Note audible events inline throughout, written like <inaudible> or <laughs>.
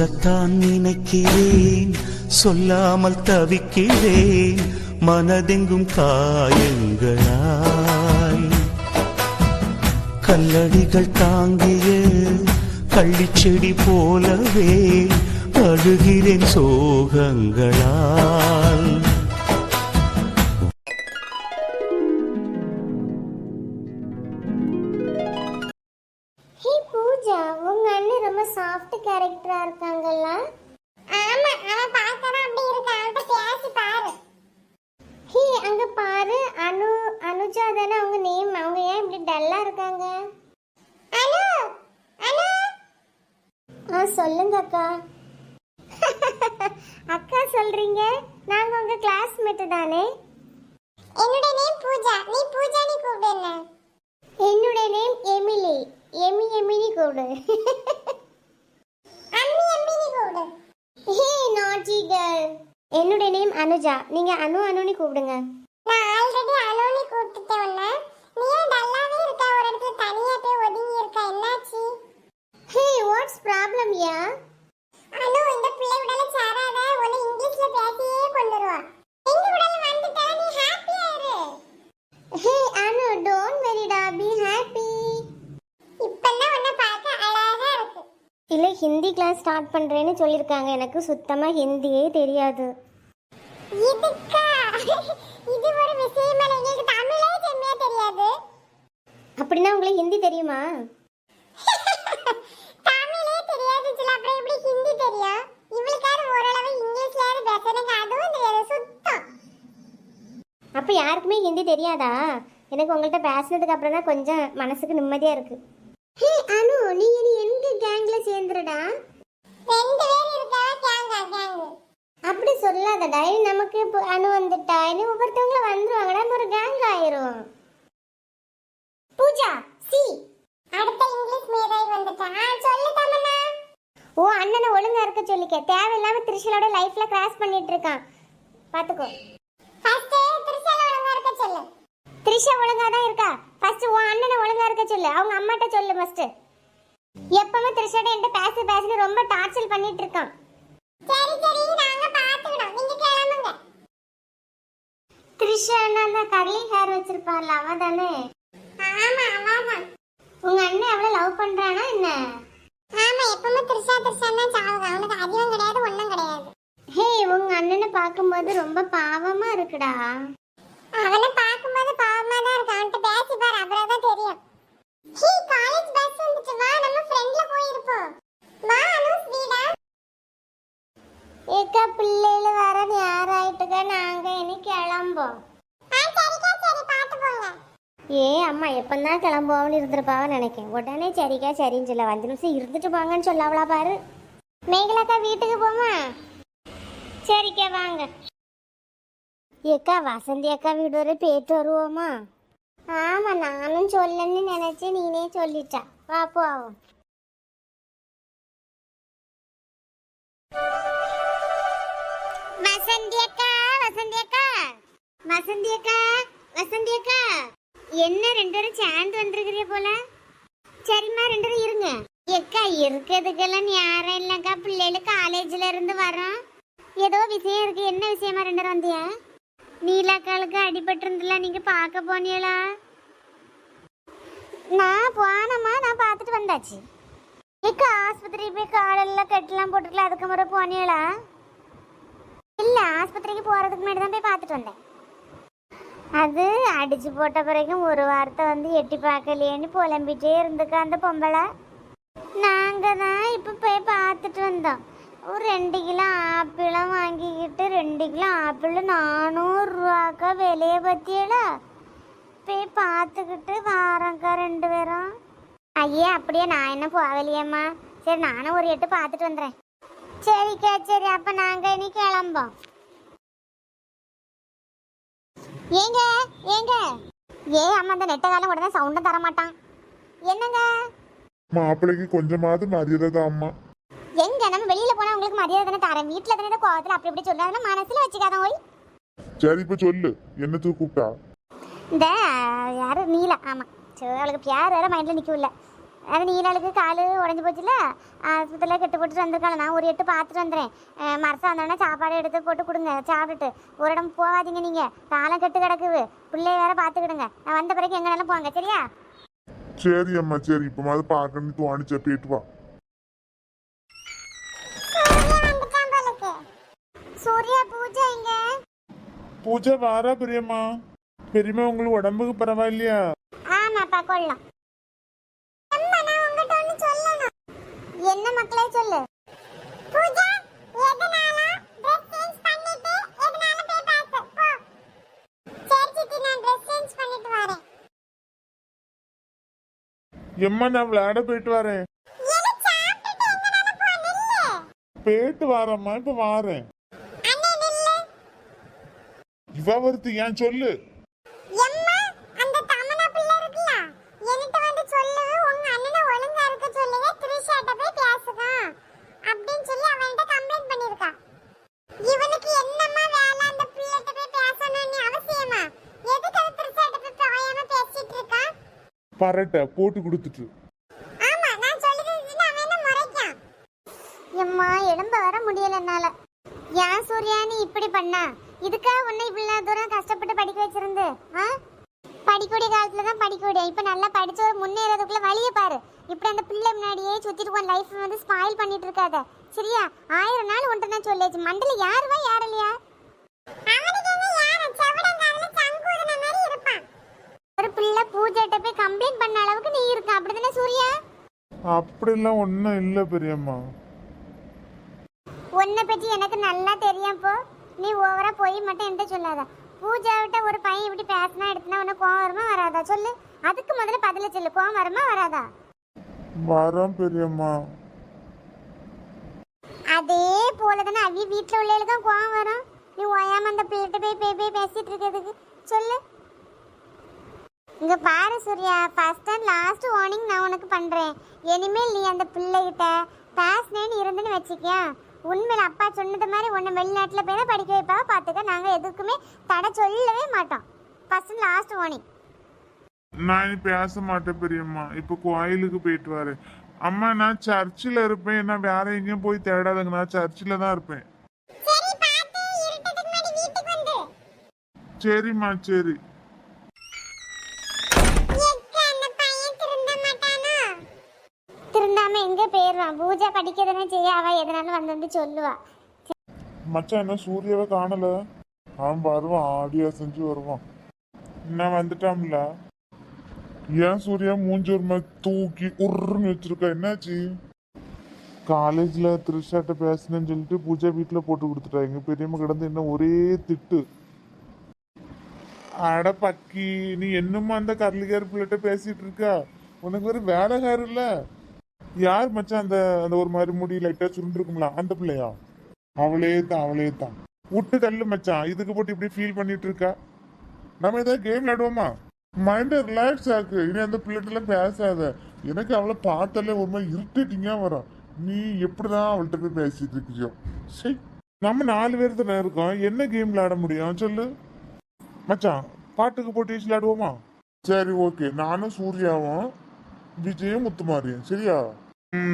சொல்லத்தான் நினைக்கிறேன் சொல்லாமல் தவிக்கிறேன் மனதெங்கும் காயங்களாய். கல்லடிகள் தாங்கிய கள்ளிச்செடி போலவே அழுகிறேன் சோகங்களால் ரொம்ப சாஃப்ட் கேரக்டரா இருக்காங்கல்ல. ஆமா அவன் பார்க்கறா அப்படி இருக்கான். அவன்கிட்ட பேசி பாரு. ஹே அங்க பாரு. அனு அனுஜா தானே அவங்க நேம் அவங்க ஏன் இப்படி டல்லா இருக்காங்க? அனு அனு. ஆ சொல்லுங்க அக்கா. <laughs> அக்கா சொல்றீங்க? நாங்க உங்க கிளாஸ்மேட் தானே. என்னோட நேம் பூஜா. நீ பூஜா நீ கூப்பிடு என்ன? என்னோட நேம் எமிலி. எமி எமினி கூப்பிடு <laughs> அம்மி அம்மினி கூப்பிடு ஹே நாட்டி கேர்ள் என்னுடைய நேம் அனுஜா. நீங்க அனு அனுனி கூப்பிடுங்க நான் ஆல்ரெடி அனுனி கூப்பிட்டுட்டேன் உன்ன நீ ஏன் டல்லாவே இருக்க ஒரு இடத்துல தனியா போய் ஒதுங்கி இருக்க என்னாச்சு ஹே வாட்ஸ் ப்ராப்ளம் யா அனு இந்த பிள்ளை விடல சாராத உன்னை இங்கிலீஷ்ல பேசியே கொண்டு வருவா எங்க விடல வந்துட்டா நீ ஹாப்பியா இரு ஹே அனு டோன்ட் வெரிடா பி ஹாப்பி இப்பெல்லாம் உன்னை பார்க்க அழகா இருக்கு இல்ல ஹிந்தி கிளாஸ் ஸ்டார்ட் பண்றேன்னு சொல்லிருக்காங்க. எனக்கு சுத்தமா ஹிந்தியே தெரியாது. அப்படின்னா உங்களுக்கு ஹிந்தி தெரியுமா? தமிழே தெரியாது சில அப்புறம் எப்படி ஹிந்தி தெரியும்? இவளுக்காவது ஓரளவு இங்கிலீஷ்லயாவது பேசணுங்க. அதுவும் தெரியாது. சுத்தம். அப்போ யாருக்குமே ஹிந்தி தெரியாதா? எனக்கு உங்கள்கிட்ட பேசினதுக்கு அப்புறம் தான் கொஞ்சம் மனசுக்கு நிம்மதியா இருக்கு. ஹே அனு நீ இனி கேங்ல சேர்ந்துடா ரெண்டு பேர் இருக்கா? கேங்க கேங் அப்படி சொல்லாதடா. இனி நமக்கு இப்போ அனு வந்துட்டா. இனி ஒவ்வொருத்தவங்களும் வந்துருவாங்கடா. ஒரு கேங் ஆயிரும். பூஜா சி. அடுத்த இங்கிலீஷ் மேதாய் வந்துட்டான் சொல்லு தமன்னா ஓ அண்ணனை ஒழுங்கா இருக்க சொல்லிக்க. தேவையில்லாம திரிஷலோட லைஃப்ல கிராஸ் பண்ணிட்டு இருக்கான். பாத்துக்கோ. ஃபர்ஸ்ட் திரிஷால ஒழுங்கா இருக்க சொல்லு. திரிஷா ஒழுங்கா தான் இருக்கா? ஃபர்ஸ்ட் உன் அண்ணனை ஒழுங்கா இருக்க சொல்லு. அவங்க அம்மாட்ட சொல்லு ஃபர்ஸ்ட் எப்பவுமே திரிஷாட்ட என்கிட்ட பேச பேச ரொம்ப டார்ச்சர் பண்ணிட்டு இருக்கான் சரி சரி நாங்க பாத்துக்கிறோம் நீங்க கிளம்புங்க. திரிஷா அந்த கர்லி ஹேர் வச்சிருப்பாள்ல அவ தானே ஆமா அவதான். உங்க அண்ணன் எவ்வளவு லவ் பண்றானா என்ன? ஆமா எப்பவுமே திரிஷா திரிஷா தான் சாவுங்க. அவனுக்கு அதிகம் கிடையாது ஒண்ணும் கிடையாது. ஹே உங்க அண்ணனை பார்க்கும்போது ரொம்ப பாவமா இருக்குடா. அவனை பார்க்கும்போது பாவமா தான் இருக்கு. அவன்கிட்ட பேசி பாரு அப்புறம் ஹே காலேஜ் பஸ் வந்துச்சு வா நம்ம ஃப்ரெண்ட்ல போயிருப்போம். வா அனுஸ் வீடா ஏக்கா பிள்ளைகள் வர நேரம் ஆயிட்டுக்க நாங்க இனி கிளம்போம். ஏ அம்மா எப்பந்தான் கிளம்புவோம்னு இருந்திருப்பாவன்னு நினைக்கேன். உடனே சரிக்கா சரின்னு சொல்ல. அஞ்சு நிமிஷம் இருந்துட்டு போங்கன்னு சொல்லவளா பாரு. மேகலாக்கா வீட்டுக்கு போமா? சரிக்கா வாங்க. ஏக்கா வசந்தி அக்கா வீடு வரை போயிட்டு வருவோமா? ஆமா நானும் சொல்லன்னு நினைச்சேன். நீனே சொல்லிட்டா. வா போவோம். வசந்தி அக்கா வசந்தி அக்கா வசந்தி அக்கா வசந்தி அக்கா என்ன ரெண்டு பேரும் சேர்ந்து வந்திருக்கிறீ போல? சரிம்மா ரெண்டு பேரும் இருங்க. எக்கா இருக்கிறதுக்கெல்லாம் யாரும் இல்லைக்கா பிள்ளைகள் காலேஜ்ல இருந்து வரோம் ஏதோ விஷயம் இருக்கு. என்ன விஷயமா ரெண்டு பேரும் வந்தியா? நீலாக்காளுக்கு அடிபட்டிருந்துல நீங்க பார்க்க போனீங்களா? நான் போனமா நான் பார்த்துட்டு வந்தாச்சு. இக்க ஆஸ்பத்திரி போய் காலெல்லாம் கட்டெல்லாம் போட்டுருக்கல அதுக்கு முறை போனீங்களா? இல்ல ஆஸ்பத்திரிக்கு போறதுக்கு முன்னாடி தான் போய் பார்த்துட்டு வந்தேன். அது அடிச்சு போட்ட பிறகும் ஒரு வார்த்தை வந்து எட்டி பார்க்கலையேன்னு புலம்பிட்டே இருந்துக்கா அந்த பொம்பளை. நாங்க தான் இப்போ போய் பார்த்துட்டு வந்தோம். ஒரு ரெண்டு கிலோ ஆப்பிளும் வாங்கிக்கிட்டு ரெண்டு கிலோ ஆப்பிள் நானூறுரூவாக்கா விலைய பற்றியல போய் பார்த்துக்கிட்டு வாரங்க்கா ரெண்டு பேரும். ஐயே அப்படியே நான் என்ன போகலையேம்மா சரி நானும் ஒரு எட்டு பார்த்துட்டு வந்துடுறேன் சரிக்கா சரி அப்போ நாங்கள் இனி கிளம்போம் ஏங்க ஏங்க? ஏ அம்மா அந்த நெட்ட காலம் உடனே சவுண்டும் தர மாட்டான் என்னங்க? மாப்பிள்ளைக்கு கொஞ்சமாவது மரியாதை தான் அம்மா. எங்க நம்ம வெளியில போனா உங்களுக்கு மரியாதை தானே தரேன். வீட்டுல தானே கோவத்துல அப்படி இப்படி சொல்லாத மனசுல வச்சுக்காதான் ஓய். சரி இப்ப சொல்லு. என்னத்துக்கு கூப்பிட்டா? இந்த யாரு? நீலா. ஆமா. சரி அவளுக்கு பேர் வேற மைண்ட்ல நிக்கவில்ல. அது நீலாளுக்கு காலு உடஞ்சி போச்சுல ஆஸ்பத்திரியில் கெட்டு போட்டுட்டு வந்திருக்காங்க நான் ஒரு எட்டு பார்த்துட்டு வந்துடுறேன் மரசா வந்தோடனே சாப்பாடு எடுத்து போட்டு கொடுங்க. சாப்பிட்டுட்டு ஒரு இடம் போகாதீங்க நீங்கள் காலம் கெட்டு கிடக்குது. பிள்ளைய வேற பார்த்துக்கிடுங்க. நான் வந்த பிறகு எங்கனாலும் போங்க. சரியா? சரி அம்மா. சரி இப்ப மாதிரி பார்க்கணும்னு தோணிச்ச. போயிட்டு வா. பூஜை வாரா பெரியம்மா. பெரியம்மா உங்களுக்கு உடம்புக்கு பரவாயில்லையா? ஆமாப்பா கொள்ளலாம். என்ன மக்களே சொல்லு? பூஜா எதனால Dress change பண்ணிட்டு எதனால போய் பாத்து போ. சரி சித்தி நான் Dress change பண்ணிட்டு வரேன். எம்மா நான் விளையாட போயிட்டு வரேன். எது சாப்பிட்டுட்டு எங்கனால போ நில்லு போயிட்டு வரேம்மா இப்ப வாரேன். இவ ஏன் சொல்லு? பரட்ட போட்டு கொடுத்துட்டு. எம்மா எலும்ப வர முடியல என்னால. ஏன் சூர்யா நீ இப்படி பண்ணா? இதுக்கா உன்னை இவ்வளவு தூரம் கஷ்டப்பட்டு படிக்க வச்சிருந்து ஆ? படிக்கக்கூடிய காலத்துல தான் படிக்கக்கூடிய இப்ப நல்லா படிச்சு ஒரு முன்னேறதுக்குள்ள வழியை பாரு. இப்படி அந்த பிள்ளை முன்னாடியே சுத்திட்டு உன் லைஃப் வந்து ஸ்பாயில் பண்ணிட்டு இருக்காத. சரியா? ஆயிரம் நாள் உன்ட்ட நான் சொல்லியாச்சு. மண்டல யாருவா யார் இல்லையா ஒரு பிள்ளை பூஜைட்ட போய் கம்ப்ளைண்ட் பண்ண அளவுக்கு நீ இருக்க. அப்படிதானே சூர்யா? அப்படிலாம் ஒன்றும் இல்லை பெரியம்மா. உன்னை பற்றி எனக்கு நல்லா தெரியும் போ. நீ ஓவரா போய் மட்டும் என்கிட்ட சொல்லாத. பூஜாவிட்ட ஒரு பையன் இப்படி பேசினா எடுத்துனா உனக்கு கோவம் வருமா வராதா? சொல்லு. அதுக்கு முதல்ல பதில சொல்லு. கோவம் வருமா வராதா? வரோம் பெரியம்மா. அதே போல தானே அவி வீட்டில் உள்ளவங்களுக்கும் கோவம் வரும். நீ ஓயாம அந்த பிள்ளைகிட்ட போய் போய் போய் பேசிட்டு இருக்கிறதுக்கு. சொல்லு. இங்க பாரு Surya first and last warning நான் உனக்கு பண்றேன். இனிமேல் நீ அந்த பிள்ளைகிட்ட பேசினேன்னு இருந்துன்னு வச்சுக்கியா உண்மையில அப்பா சொன்னது மாதிரி உன்னை வெளிநாட்டில் போய் தான் படிக்க வைப்பா பார்த்துக்க. நாங்கள் எதுக்குமே தடை சொல்லவே மாட்டோம். ஃபர்ஸ்ட் லாஸ்ட் வார்னிங் நான் இனி பேச மாட்டேன் பெரியம்மா. இப்போ கோயிலுக்கு போயிட்டு வரேன். அம்மா நான் சர்ச்சில் இருப்பேன். நான் வேற எங்கேயும் போய் தேடாதங்க. நான் சர்ச்சில் தான் இருப்பேன். சரிம்மா சரி. படிக்கிறதுனே செய்ய? அவ எதனாலும் வந்து வந்து சொல்லுவா. மச்சான் என்ன சூர்யாவை காணல? அவன் வருவான் ஆடியா செஞ்சு வருவான். நான் வந்துட்டான்ல? ஏன் சூர்யா மூஞ்சி ஒரு மாதிரி தூக்கி உருன்னு வச்சிருக்க? என்னாச்சு? காலேஜ்ல த்ரிஷாட்ட பேசினேன்னு சொல்லிட்டு பூஜா வீட்டுல போட்டு கொடுத்துட்டா. எங்க பெரியம்மா கிடந்து என்ன ஒரே திட்டு. அட பக்கி நீ என்னமா அந்த கரலிகார் பிள்ளைகிட்ட பேசிட்டு இருக்கா? உனக்கு ஒரு வேலைக்காரர் இல்ல? யார் மச்சான் அந்த அந்த ஒரு மாதிரி முடி லைட்டா சுருண்டுருக்கும்ல அந்த பிள்ளையா? அவளே தான் அவளே தான் விட்டு தள்ளு மச்சான். இதுக்கு போட்டு இப்படி ஃபீல் பண்ணிட்டு இருக்கா நம்ம ஏதாவது கேம் விளையாடுவோமா? மைண்ட் ரிலாக்ஸ் ஆக்கு. இனி அந்த பிள்ளைகிட்டலாம் பேசாத. எனக்கு அவளை பார்த்தாலே ஒரு மாதிரி இரிட்டேட்டிங்கா வரும். நீ எப்படிதான் அவள்கிட்ட போய் பேசிட்டு இருக்கியோ? சரி நம்ம நாலு பேர் தானே இருக்கோம். என்ன கேம் விளையாட முடியும்? சொல்லு. மச்சான் பாட்டுக்கு போட்டு விளையாடுவோமா? சரி ஓகே நானும் சூர்யாவும் விஜயும் முத்துமாரியும் சரியா?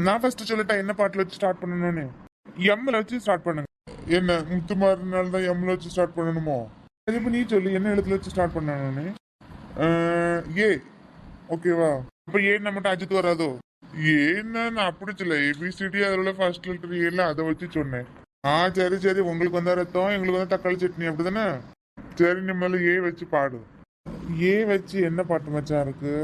நான் ஃபர்ஸ்ட் சொல்லட்டா என்ன பாட்டுல வச்சு ஸ்டார்ட் பண்ணணும்னு? எம்ல வச்சு ஸ்டார்ட் பண்ணுங்க. என்ன முத்துமாரினால தான் எம்ல வச்சு ஸ்டார்ட் பண்ணணுமோ? அது இப்போ நீ சொல்லு என்ன எழுத்துல வச்சு ஸ்டார்ட் பண்ணணும்னு? ஏ. ஓகேவா அப்ப ஏ நம்மகிட்ட அஜித் வராதோ? ஏன்னா நான் அப்படி சொல்ல ஏபிசிடி அதோட ஃபர்ஸ்ட் லெட்டர் ஏல அதை வச்சு சொன்னேன். ஆ சரி சரி. உங்களுக்கு வந்தா ரத்தம் எங்களுக்கு வந்து தக்காளி சட்னி அப்படிதானே? சரி நம்மள ஏ வச்சு பாடு. ஏ வச்சு என்ன பாட்டு மச்சான் இருக்கு?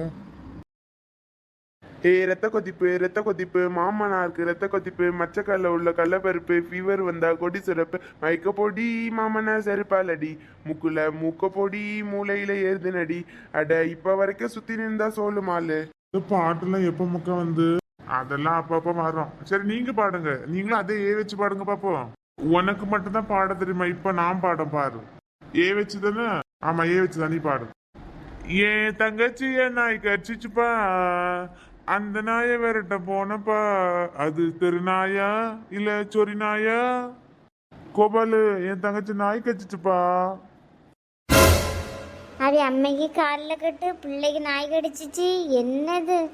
ஏய் ரத்த கொதிப்பு ரத்த கொதிப்பு மாமனாருக்கு ரத்த கொதிப்பு மச்சக்கல்ல உள்ள கடலப்பருப்பு ஃபீவர் வந்தா கொடி சிறப்பு மயக்க பொடி மாமனா செருப்பாலடி முக்குல மூக்க பொடி மூளையில ஏறுது நடி அட இப்ப வரைக்கும் சுத்தி நின்றா சோழு மாலு இந்த பாட்டுலாம் எப்ப முக்க வந்து? அதெல்லாம் அப்பப்ப வரும். சரி நீங்க பாடுங்க. நீங்களும் அதே ஏ வச்சு பாடுங்க பாப்போம். உனக்கு மட்டும் தான் பாட தெரியுமா? இப்ப நான் பாடம் பாரு. ஏ வச்சு தானே ஆமா ஏ வச்சு தானே பாடு. ஏன் தங்கச்சி என் நாய் கடிச்சிச்சுப்பா அந்த நாயை விரட்ட போனப்பா அது தெருநாயா இல்ல சொறி நாயா கோபாலு என் தங்கச்சி நாய் கடிச்சிச்சுப்பா. அது அம்மைக்கு காலில் கட்டு பிள்ளைக்கு நாய் கடிச்சிச்சு. என்னது?